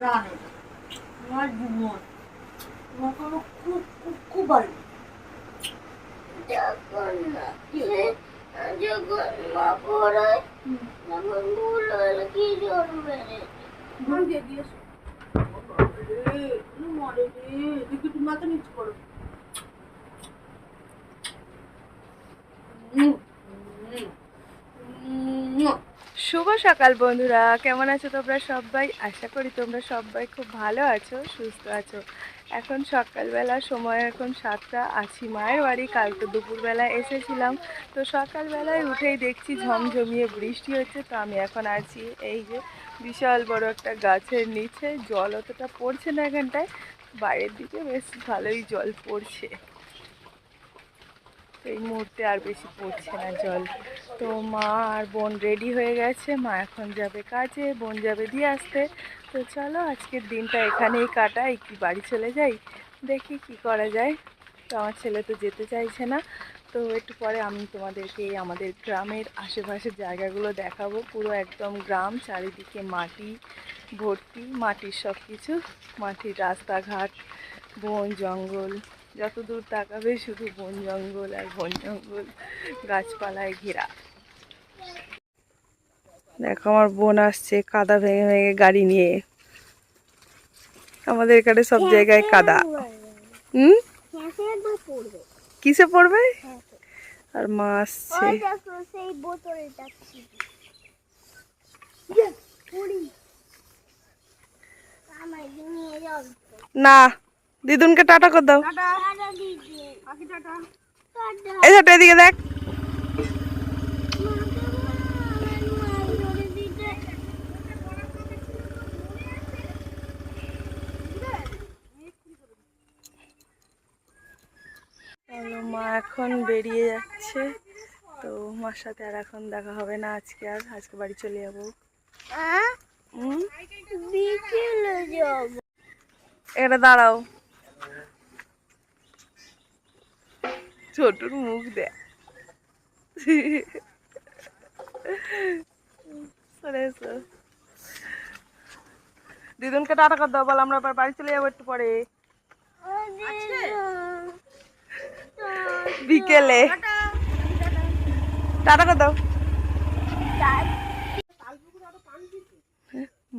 প্রাণে। জীবন তোমার কোনো খুব খুব খুব ভালো যখন যখন মা পড়ায় তখন ভুল হলে কি করবে ঘুম দিয়ে দিয়েছ মরে দেখি তুমি মাথা নিচু করো। শুভ সকাল বন্ধুরা, কেমন আছো তোমরা সবাই? আশা করি তোমরা সবাই খুব ভালো আছো, সুস্থ আছো। এখন সকালবেলা, সময় এখন সাতটা, আছি মায়ের বাড়ি। কাল তো দুপুরবেলা এসেছিলাম। তো সকালবেলায় উঠেই দেখছি ঝমঝমিয়ে বৃষ্টি হচ্ছে, তো আমি এখন আছি এই যে বিশাল বড় একটা গাছের নিচে। জল অতটা পড়ছে না এখানটায়, বাইরের দিকে বেশ ভালোই জল পড়ছে। এই মুহূর্তে আর বেশি পড়ছে না জল। তো মা আর বোন রেডি হয়ে গেছে। মা এখন যাবে কাজে, বোন যাবে দিয়ে আসতে। তো চলো, আজকের দিনটা এখানেই কাটাই কি বাড়ি চলে যাই। দেখি কি করা যায়। তো আমার ছেলে তো যেতে চাইছে না। তো একটু পরে আমি তোমাদেরকে আমাদের গ্রামের আশেপাশের জায়গাগুলো দেখাবো। পুরো একদম গ্রাম, চারিদিকে মাটি ভর্তি, মাটির সব কিছু মাটির রাস্তাঘাট, বন, জঙ্গল। যত দূর তাকাবে শুধু বন জঙ্গল আর বন জঙ্গল গাছপালায় ঘেরা। দেখো আমার বোন আসছে কাদা ভেঙে ভেঙে গাড়ি নিয়ে। আমাদের এখানে সব জায়গায় কাদা। হুম? পড়বে। কিসে পড়বে? আর মা আসছে। যাও। না দিদুনকে টাটা কর দাও। টাটা দিদি। বাকি টাটা। টাটা। এই ছোট এদিকে দেখ। মা এখন বেরিয়ে যাচ্ছে। তো মার সাথে আর এখন দেখা হবে না আজকে আর। আজকে বাড়ি চলে যাব। হুম? বিকেলে যাব। এটা দাঁড়াও। ছোটুর মুখ দেখ। দিদুনকে টাটা কর দাও বল আমরা বাড়ি চলে যাব একটু পরে। বিকেলে। টাটা। কর দাও।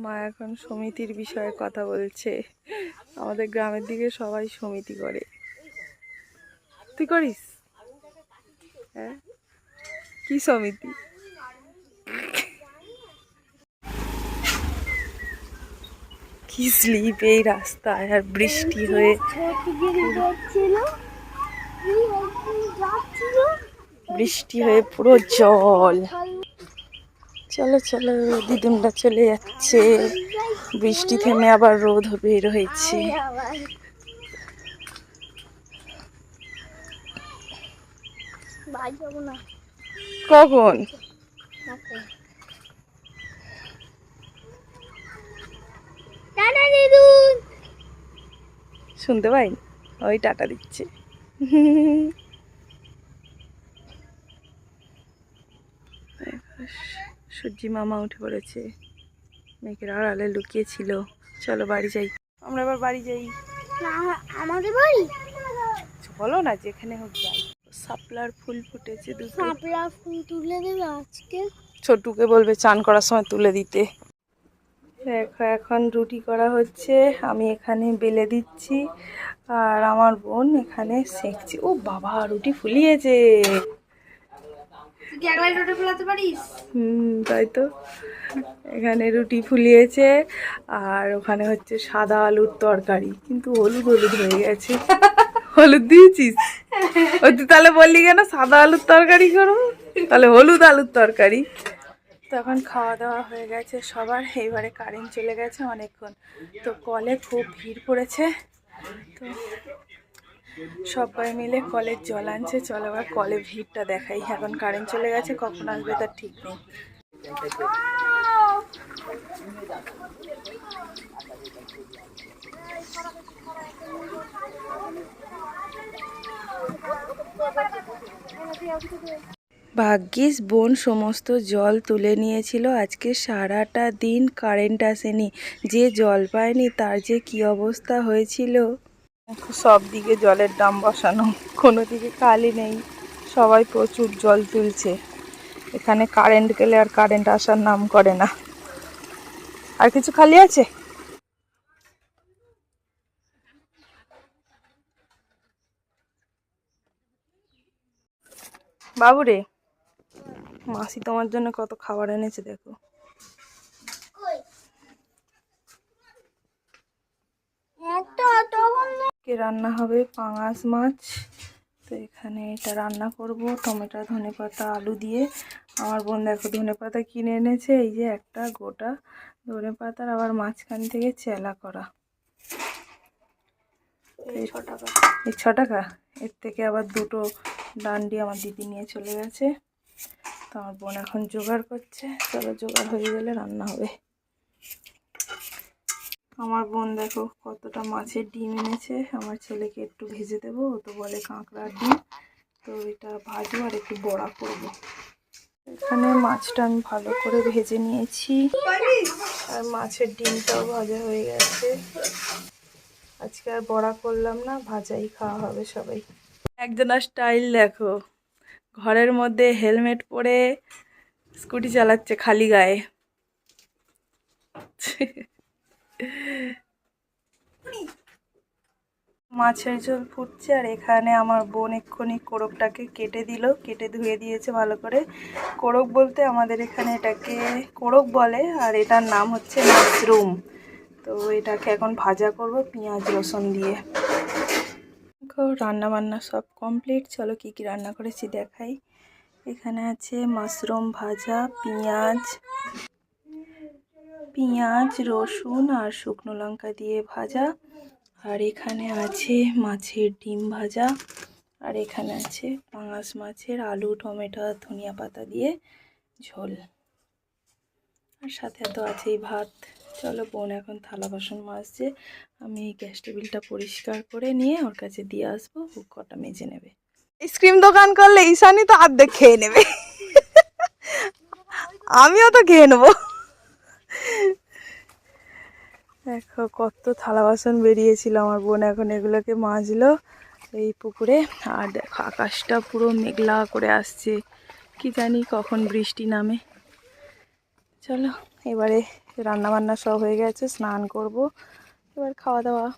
মা এখন সমিতির বিষয়ে কথা বলছে। আমাদের গ্রামের দিকে সবাই সমিতি করে। তুই করিস? হ্যাঁ? কি সমিতি? কি স্লিপ এই রাস্তায় আর বৃষ্টি হয়ে। বৃষ্টি হয়ে পুরো জল। চলো চলো দিদুনটা চলে যাচ্ছে। বৃষ্টি থেমে আবার রোদ বের হয়েছে। কখন? শুনতে পাই? ওই টাটা দিচ্ছে। সূর্যি মামা উঠে পড়েছে। মেঘের আড়ালে লুকিয়েছিল চলো বাড়ি যাই। আমরা এবার বাড়ি যাই। আমাদের বাড়ি? বলো না যেখানে হোক যাই। সাপলার ফুল ফুটেছে দুটো। সাপলা ফুল তুলে দেবে আজকে? ছোটুকে বলবে চান করার সময় তুলে দিতে। দেখো এখন রুটি করা হচ্ছে। আমি এখানে বেলে দিচ্ছি। আর আমার বোন এখানে সেঁকছে। ও বাবা রুটি ফুলিয়েছে। হুম, তাই তো। এখানে রুটি ফুলিয়েছে, আর ওখানে হচ্ছে সাদা আলুর তরকারি। কিন্তু হলুদ হলুদ হয়ে গেছে। হলুদ দিয়েছিস? ও তুই তাহলে বললি কেন সাদা আলুর তরকারি করব? তাহলে হলুদ আলুর তরকারি। তখন খাওয়া দাওয়া হয়ে গেছে সবার। এইবারে কারেন্ট চলে গেছে অনেকক্ষণ। তো কলে খুব ভিড় পড়েছে। তো সবাই মিলে কলের জল আনছে, চল আবার কলে ভিড়টা দেখাই। এখন কারেন্ট চলে গেছে, কখন আসবে তার ঠিক নেই। ভাগ্যিস বোন সমস্ত জল তুলে নিয়েছিল। আজকে সারাটা দিন কারেন্ট আসেনি। যে জল পায়নি, তার যে কি অবস্থা হয়েছিল? সব দিকে জলের দাম বসানো, কোনো দিকে খালি নেই। সবাই প্রচুর জল তুলছে। এখানে কারেন্ট গেলে আর কারেন্ট আসার নাম করে না। আর কিছু খালি আছে? বাবুরে, মাসি তোমার জন্য কত খাবার এনেছে দেখো। একটা তখন কে রান্না হবে পাঙাশ মাছ। তো এখানে এটা রান্না করব টমেটো ধনে পাতা আলু দিয়ে। আমার বোন দেখো ধনে পাতা কিনে এনেছে এই যে একটা গোটা ধনে পাতার আবার মাঝখান থেকে চেলা করা। এই ছ টাকা। এই ছ টাকা? এর থেকে আবার দুটো ডান্ডি আমার দিদি নিয়ে চলে গেছে। তো আমার বোন এখন জোগাড় করছে। চলো জোগাড় হয়ে গেলে রান্না হবে। আমার বোন দেখো কতটা মাছের ডিম এনেছে। আমার ছেলেকে একটু ভেজে দেবো, ও তো বলে কাঁকড়ার ডিম। তো এটা ভাজবো আর একটু বড়া করব। এখানে মাছটা আমি ভালো করে ভেজে নিয়েছি। আর মাছের ডিমটাও ভাজা হয়ে গেছে। আজকে আর বড়া করলাম না, ভাজাই খাওয়া হবে সবাই। একজনের স্টাইল দেখো, ঘরের মধ্যে হেলমেট পরে স্কুটি চালাচ্ছে খালি গায়ে। মাছের ঝোল ফুটছে আর এখানে আমার বোন এক্ষুনি কোরকটাকে কেটে দিল, কেটে ধুয়ে দিয়েছে ভালো করে। কোরক বলতে আমাদের এখানে এটাকে কোরক বলে আর এটার নাম হচ্ছে মাশরুম। তো এটাকে এখন ভাজা করব পেঁয়াজ, রসুন দিয়ে। রান্না বান্না সব কমপ্লিট। চলো কি কি রান্না করেছি দেখাই। এখানে আছে মাশরুম ভাজা, পেঁয়াজ পেঁয়াজ, রসুন আর শুকনো লঙ্কা দিয়ে ভাজা। আর এখানে আছে মাছের ডিম ভাজা। আর এখানে আছে পাঙাশ মাছের আলু, টমেটো ধনিয়া পাতা দিয়ে ঝোল। আর সাথে তো আছেই ভাত। চলো বোন এখন থালা বাসন মাজছে। আমি এই গ্যাস টেবিলটা পরিষ্কার করে নিয়ে ওর কাছে দিয়ে আসব। ও কটা মেজে নেবে। আইসক্রিম দোকান করলে ঈশানি তো অর্ধেক খেয়ে নেবে। আমিও তো খেয়ে নেব। দেখো, কত থালা বাসন বেরিয়েছিল আমার বোন এখন এগুলোকে মাজলো এই পুকুরে। আর দেখো, আকাশটা পুরো মেঘলা করে আসছে। কি জানি কখন বৃষ্টি নামে। চলো, এবারে রান্না বান্না সব হয়ে গেছে, স্নান করব। এবার খাওয়া দাওয়া।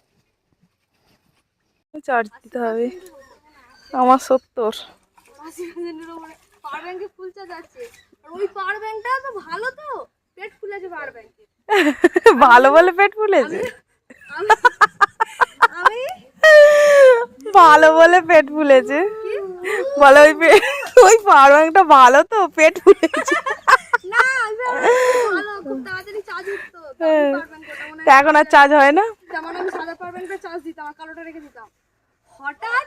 চার্জ দিতে হবে। আমার সত্তর। ফুল চার্জ আছে। ওই পাওয়ার ব্যাংকটা তো ভালো তো। পেট ফুলেছে পাওয়ার ব্যাংকে। ভালো বলে পেট ফুলেছে? ভালো বলে পেট ফুলেছে? বলে ওই ওই পাওয়ার ব্যাংকটা ভালো তো পেট ফুলেছে। ভালো হ্যাঁ। এখন আর চার্জ হয় না? যেমন আমি সাদা পাওয়ার চার্জ দিতাম আর কালোটা রেখে দিতাম। হঠাৎ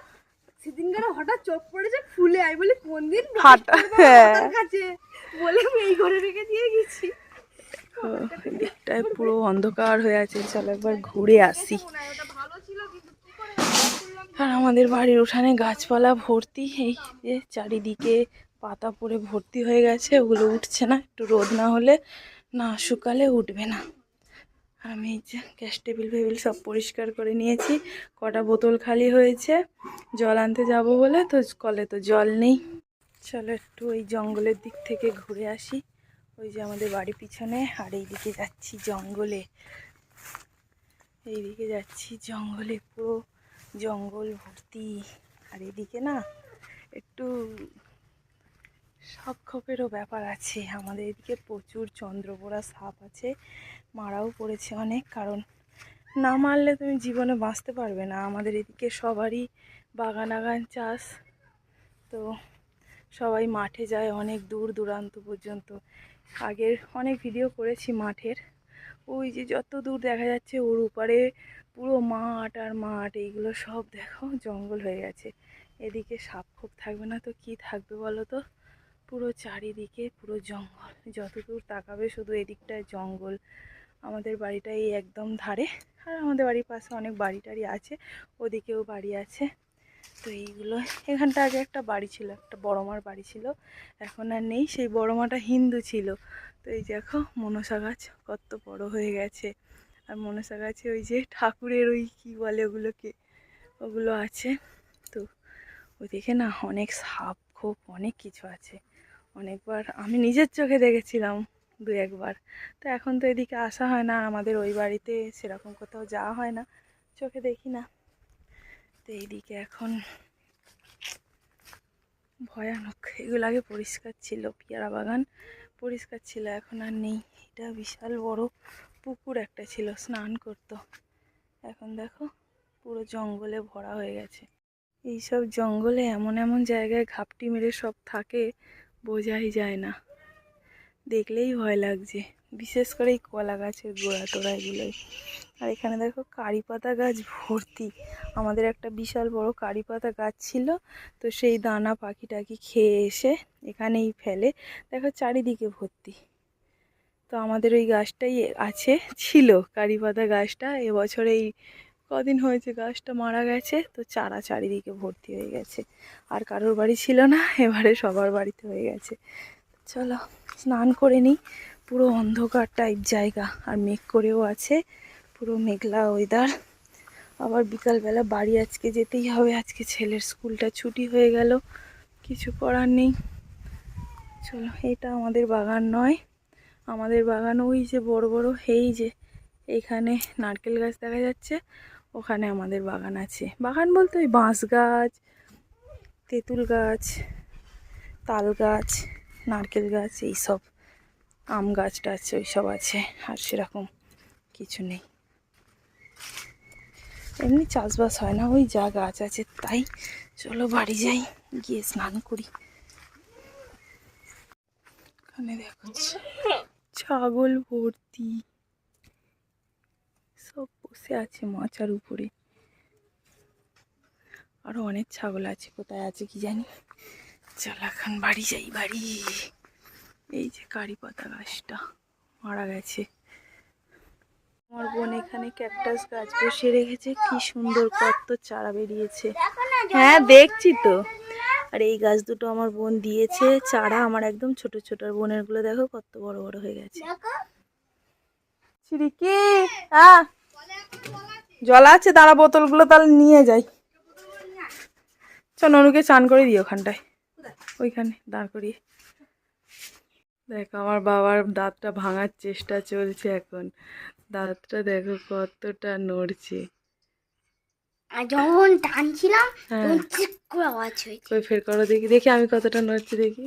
সেদিনকার হঠাৎ চোখ পড়েছে ফুলে আমি বলি কোন দিন ফাটা হ্যাঁ। বলে আমি এই ঘরে রেখে দিয়ে গেছি। দিকটায় পুরো অন্ধকার হয়ে আছে। চলো একবার ঘুরে আসি। আর আমাদের বাড়ির উঠানে গাছপালা ভর্তি। এই যে চারিদিকে পাতা পড়ে ভর্তি হয়ে গেছে, ওগুলো উঠছে না। একটু রোদ না হলে না শুকালে উঠবে না। আমি যে গ্যাস টেবিল ফেবিল সব পরিষ্কার করে নিয়েছি। কটা বোতল খালি হয়েছে। জল আনতে যাব বলে, তো কলে তো জল নেই। চলো একটু ওই জঙ্গলের দিক থেকে ঘুরে আসি। ওই যে আমাদের বাড়ি পিছনে, আর এইদিকে যাচ্ছি জঙ্গলে। এইদিকে যাচ্ছি জঙ্গলে, পুরো জঙ্গল ভর্তি। আর এদিকে না, একটু সাপ ব্যাপার আছে। আমাদের এদিকে প্রচুর চন্দ্রপোড়া সাপ আছে, মারাও পড়েছে অনেক। কারণ না মারলে তুমি জীবনে বাঁচতে পারবে না। আমাদের এদিকে সবারই বাগান আগান চাষ। তো সবাই মাঠে যায় অনেক দূর দূরান্ত পর্যন্ত। আগের অনেক ভিডিও করেছি মাঠের। ওই যে যত দূর দেখা যাচ্ছে, ওর উপরে পুরো মাঠ আর মাঠ, এইগুলো সব দেখো, জঙ্গল হয়ে গেছে। এদিকে সাপ খোপ থাকবে না তো, কি থাকবে বলো তো? পুরো চারিদিকে পুরো জঙ্গল। যত দূর তাকাবে শুধু এদিকটায় জঙ্গল। আমাদের বাড়িটা এই একদম ধারে। আর আমাদের বাড়ির পাশে অনেক বাড়ি টাড়ি আছে, ওদিকেও বাড়ি আছে। তো এইগুলো। এখানটা আগে একটা বাড়ি ছিল, একটা বড় মার বাড়ি ছিল। এখন আর নেই, সেই বড় মাটা হিন্দু ছিল। তো এই দেখো, মনসা গাছ কত বড় হয়ে গেছে। আর মনসা গাছে ওই যে ঠাকুরের ওই কী বলে ওগুলোকে, ওগুলো আছে। তো ওইদিকে না অনেক সাপ খোপ, অনেক কিছু আছে। অনেকবার আমি নিজের চোখে দেখেছিলাম দু একবার। তো এখন তো এদিকে আসা হয় না আমাদের ওই বাড়িতে সেরকম কোথাও যাওয়া হয় না। চোখে দেখি না। তো এইদিকে এখন ভয়ানক। এগুলো আগে পরিষ্কার ছিল, পেয়ারা বাগান পরিষ্কার ছিল, এখন আর নেই। এটা বিশাল বড় পুকুর একটা ছিল, স্নান করতো। এখন দেখো, পুরো জঙ্গলে ভরা হয়ে গেছে। এইসব জঙ্গলে এমন এমন জায়গায় ঘাপটি মেরে সব থাকে, বোঝাই যায় না। দেখলেই ভয় লাগছে। বিশেষ করে এই কলা গাছের গোড়া টোড়া এগুলোই আর এখানে দেখো কারি পাতা গাছ ভর্তি। আমাদের একটা বিশাল বড় কারি পাতা গাছ ছিল, তো সেই দানা পাখি টাকি খেয়ে এসে এখানেই ফেলে, দেখো চারিদিকে ভর্তি। তো আমাদের ওই গাছটাই আছে, ছিল কারি পাতা গাছটা। এবছর এই কদিন হয়েছে গাছটা মারা গেছে, তো চারা চারিদিকে ভর্তি হয়ে গেছে। আর কারোর বাড়ি ছিল না, এবারে সবার বাড়িতে হয়ে গেছে। চলো, স্নান করে নিই। পুরো অন্ধকার টাইপ জায়গা, আর মেঘ করেও আছে। পুরো মেঘলা ওয়েদার আবার বিকালবেলা বাড়ি আজকে যেতেই হবে, আজকে ছেলের স্কুলটা ছুটি হয়ে গেল। কিছু করার নেই। চলো, এটা আমাদের বাগান নয়। আমাদের বাগান ওই যে বড় বড়, এই যে এইখানে নারকেল গাছ দেখা যাচ্ছে, ওখানে আমাদের বাগান আছে। বাগান বলতে ওই বাঁশ গাছ, তেঁতুল গাছ, তাল গাছ। নারকেল গাছ এইসব আম গাছটা আছে ওই সব আছে, আর সেরকম কিছু নেই। এমনি চাষবাস হয় না, ওই যা গাছ আছে তাই। চলো বাড়ি যাই, গিয়ে স্নান করি। দেখো ছাগল ভর্তি। সব বসে আছে মাচার উপরে। আরও অনেক ছাগল আছে, কোথায় আছে কি জানি। চল এখন বাড়ি যাই, বাড়ি। এই যে কারি পাতা গাছটা, মারা গেছে। আমার বোন এখানে ক্যাকটাস গাছ বসিয়ে রেখেছে, কি সুন্দর কত চারা বেরিয়েছে। হ্যাঁ দেখছি তো। আর এই গাছ দুটো আমার বোন দিয়েছে, চারা আমার একদম ছোট ছোট। আর বোনেরগুলো দেখো কত বড় বড় হয়ে গেছে। জল আছে, দাঁড়া, বোতলগুলো তাহলে নিয়ে যাই। চ অনুকে চান করে দিই ওখানটায়। ওইখানে দাঁড় করিয়ে। দেখ আমার বাবার দাঁতটা ভাঙার চেষ্টা চলছে এখন। দাঁতটা দেখো কতটা নড়ছে। আর যখন টানছিলাম হ্যাঁ। তখন ঠিক করে আওয়াজ হয়েছে। কই ফের করো দেখি দেখি আমি কতটা নড়ছি দেখি।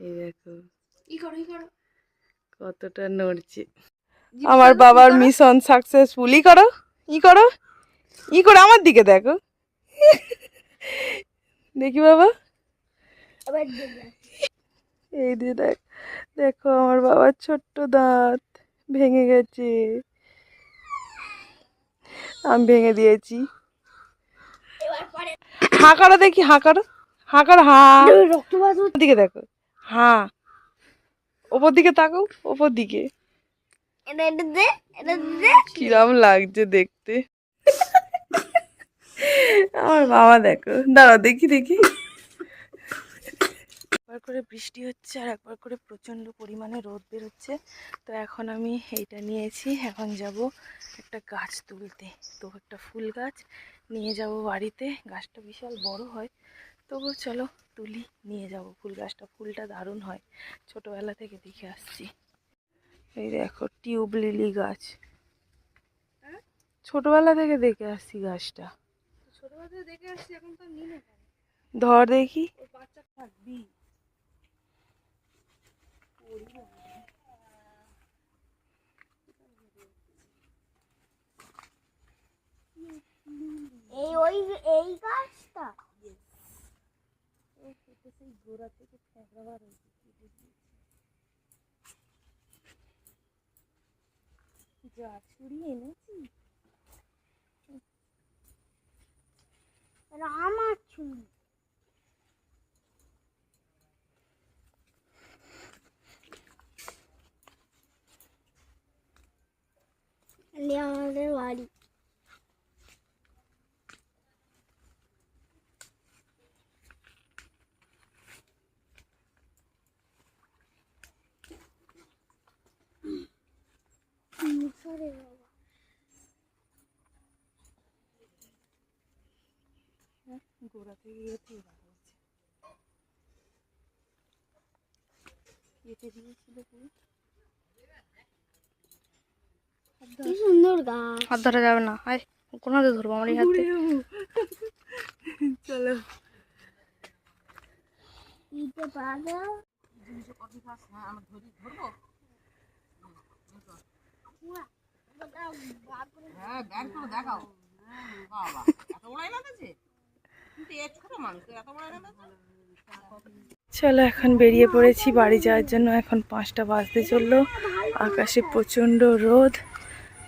এই দেখো। ই করো ই করো। কতটা নড়ছে। আমার বাবার মিশন সাকসেসফুল ই করো ই করো ই করো আমার দিকে দেখো। দেখি বাবা। এই দিয়ে দেখ দেখো আমার বাবার ছোট্ট দাঁত ভেঙে গেছে। আমি ভেঙে দিয়েছি। পরে দেখি হাঁকারো হাঁকার হাঁ। দিকে দেখো হাঁ। ওপর দিকে তাকো ওপর দিকে। কিরম লাগছে দেখতে। আমার বাবা দেখো দাঁড়াও দেখি দেখি। একবার করে বৃষ্টি হচ্ছে আর একবার করে প্রচণ্ড পরিমাণে রোদ বেরোচ্ছে। তো এখন আমি এইটা নিয়েছি। এখন যাব একটা গাছ তুলতে। তো একটা ফুল গাছ নিয়ে যাব বাড়িতে। গাছটা বিশাল বড় হয়। তবু চলো তুলি নিয়ে যাব ফুল গাছটা। ফুলটা দারুণ হয়। ছোটোবেলা থেকে দেখে আসছি। এই দেখো টিউব লিলি গাছ। হ্যাঁ? ছোটবেলা থেকে দেখে আসছি গাছটা। ছোটবেলা থেকে দেখে আসছি এখন তো ধর দেখি। বাচ্চা থাকবি এই ওই এই গাছটা? যা ছুরি এনেছি। এটা আমার ছুরি? もうそれは。Gracias. কি সুন্দর গাছ। হাত ধরা যাবে না আয় কোন হাতে ধরবো আমার এই হাতে চলো। পারো চলো এখন বেরিয়ে পড়েছি বাড়ি যাওয়ার জন্য। এখন পাঁচটা বাজতে চলল। আকাশে প্রচণ্ড রোদ।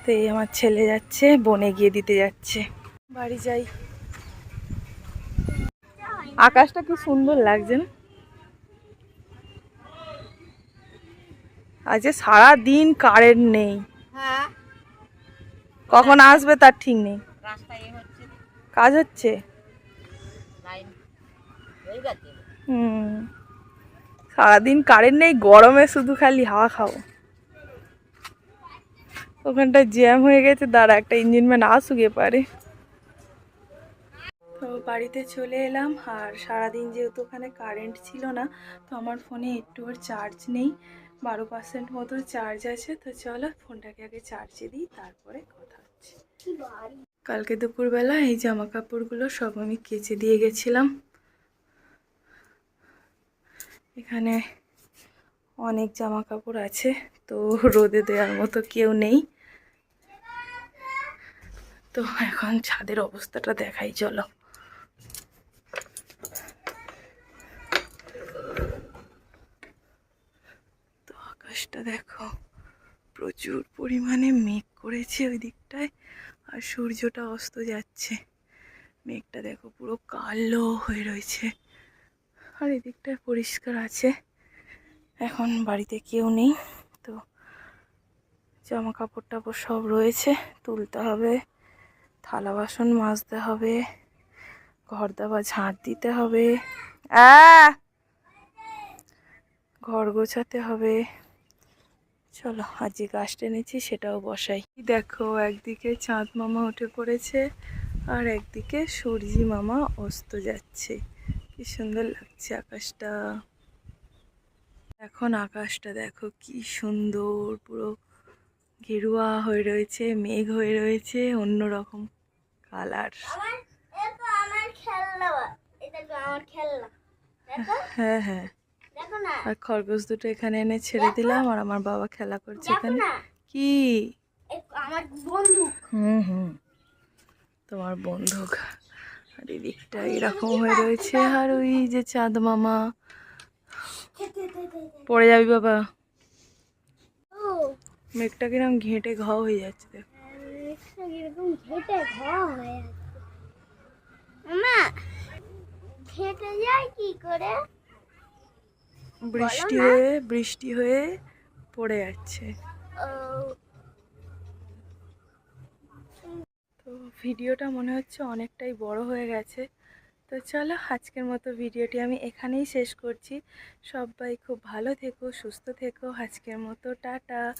তো এই আমার ছেলে যাচ্ছে বনে গিয়ে দিতে যাচ্ছে। বাড়ি যাই। আকাশটা কি সুন্দর লাগছে না? আজকে সারা দিন কারেন্ট নেই কখন আসবে তার ঠিক নেই। কাজ হচ্ছে? হুম। সারাদিন কারেন্ট নেই গরমে শুধু খালি হাওয়া খাব। ওখানটা জ্যাম হয়ে গেছে, দাঁড়া, একটা ইঞ্জিন ম্যান আসুক পারে তো বাড়িতে চলে এলাম, আর সারাদিন যেহেতু ওখানে কারেন্ট ছিল না, তো আমার ফোনে একটু আর চার্জ নেই, বারো পার্সেন্ট মতো চার্জ আছে, তো চলো ফোনটাকে আগে চার্জে দিই, তারপরে কথা হচ্ছে। কালকে দুপুরবেলা এই জামা কাপড়গুলো সব আমি কেচে দিয়ে গেছিলাম। এখানে অনেক জামা কাপড় আছে, তো রোদে দেওয়ার মতো কেউ নেই। তো এখন ছাদের অবস্থাটা দেখাই, চলো। তো আকাশটা দেখো, প্রচুর পরিমাণে মেঘ করেছে ওই দিকটায়, আর সূর্যটা অস্ত যাচ্ছে। মেঘটা দেখো পুরো কালো হয়ে রয়েছে, আর এদিকটায় পরিষ্কার আছে। এখন বাড়িতে কেউ নেই, তো জামা কাপড় টাপড় সব রয়েছে, তুলতে হবে। থালা বাসন মাজতে হবে ঘর দাবা ঝাঁট দিতে হবে ঘর গোছাতে হবে। চলো, আজ যে গাছটা এনেছি সেটাও বসাই। দেখো, একদিকে চাঁদ মামা উঠে পড়েছে, আর একদিকে সূর্যি মামা অস্ত যাচ্ছে। কি সুন্দর লাগছে আকাশটা। এখন আকাশটা দেখো কি সুন্দর, পুরো গেরুয়া হয়ে রয়েছে মেঘ হয়ে রয়েছে কালার আমার খেলনা দেখো। হ্যাঁ হ্যাঁ। আর খরগোশ দুটো এখানে এনে ছেড়ে দিলাম আর আমার বাবা খেলা করছে এখানে। কি? আমার বন্ধু হুম হুম। তোমার বন্ধুক আর এদিকটা এরকম হয়ে রয়েছে। আর ওই যে চাঁদ মামা। পড়ে যাবি বাবা। ও। মেঘটা কিরম ঘেঁটে ঘ হয়ে যাচ্ছে এরকম ঘেটে হয়ে যায় কি করে? বৃষ্টি হয়ে বৃষ্টি হয়ে পড়ে যাচ্ছে। তো ভিডিওটা মনে হচ্ছে অনেকটাই বড় হয়ে গেছে। তো চলো আজকের মতো ভিডিওটি আমি এখানেই শেষ করছি। সবাই খুব ভালো থেকো সুস্থ থেকো। আজকের মতো টাটা।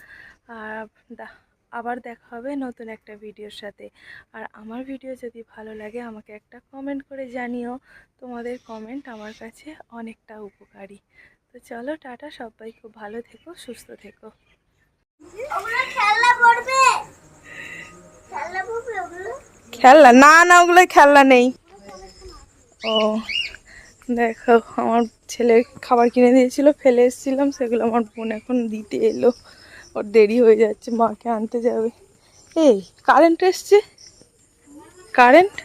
আর দা- আবার দেখা হবে নতুন একটা ভিডিওর সাথে। আর আমার ভিডিও যদি ভালো লাগে আমাকে একটা কমেন্ট করে জানিও। তোমাদের কমেন্ট আমার কাছে অনেকটা উপকারী। তো চলো টাটা সবাই খুব ভালো থেকো সুস্থ থেকো। খেলনা না না ওগুলো খেলনা নেই। ও দেখো আমার ছেলে খাবার কিনে দিয়েছিল ফেলে এসেছিলাম সেগুলো আমার বোন এখন দিতে এলো। ওর দেরি হয়ে যাচ্ছে মাকে আনতে যাবে। এই কারেন্ট এসছে? কারেন্ট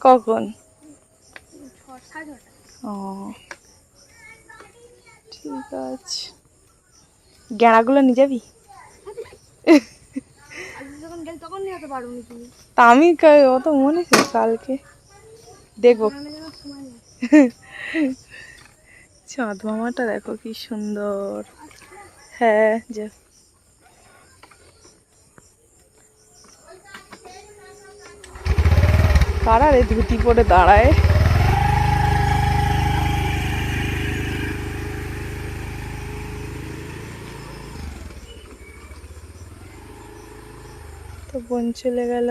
কখন? ও ঠিক আছে। গেঁড়াগুলো নিয়ে যাবি? তা আমি কা- অত মনে কালকে। দেখব। চাঁদ মামাটা দেখো কি সুন্দর। হ্যাঁ যে। কারা রে ধুতি পরে দাঁড়ায়? তো বোন চলে গেল।